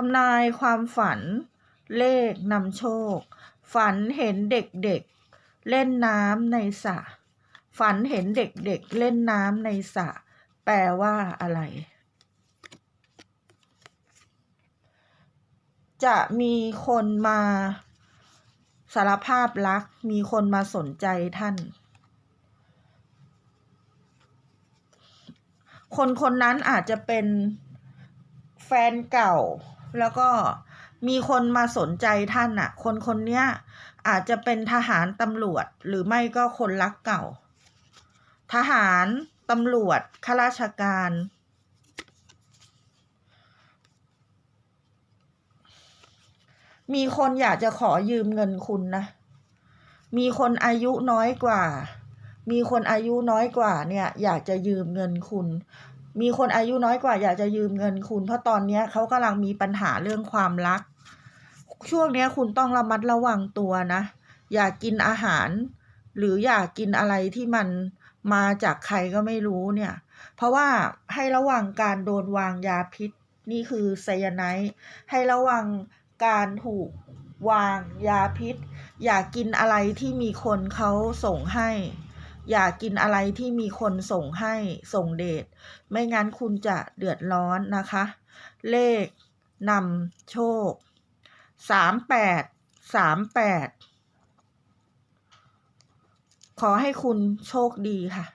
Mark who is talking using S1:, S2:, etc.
S1: ทำนายความฝัน เลขนำโชค ฝันเห็นเด็กๆเล่นน้ำในสระฝันเห็นเด็กๆเล่นน้ำในสระแปลว่าอะไร จะมีคนมาสารภาพรัก มีคนมาสนใจท่าน คนคนนั้นอาจจะเป็นแฟนเก่า แล้วก็มีคนมาสนใจท่านอะคนคนเนี้ยอาจจะเป็นทหารตำรวจหรือไม่ก็คนรักเก่า ทหารตำรวจข้าราชการ มีคนอยากจะขอยืมเงินคุณนะ มีคนอายุน้อยกว่า มีคนอายุน้อยกว่าเนี่ยอยากจะยืมเงินคุณ มีคนอายุน้อยกว่าอยากจะยืมเงินคุณ เพราะตอนเนี้ยเขากำลังมีปัญหาเรื่องความรัก ช่วงเนี้ยคุณต้องระมัดระวังตัวนะ อย่ากินอาหาร หรืออย่ากินอะไรที่มันมาจากใครก็ไม่รู้เนี่ย เพราะว่าให้ระวังการโดนวางยาพิษ นี่คือไซยาไนด์ให้ระวังการถูกวางยาพิษ อย่ากินอะไรที่มีคนเขาส่งให้ อย่ากินอะไรที่มีคนส่งให้ส่งเดชไม่งั้นคุณจะเดือดร้อนนะคะ เลขนำโชคสามแปดสามแปดขอให้คุณโชคดีค่ะ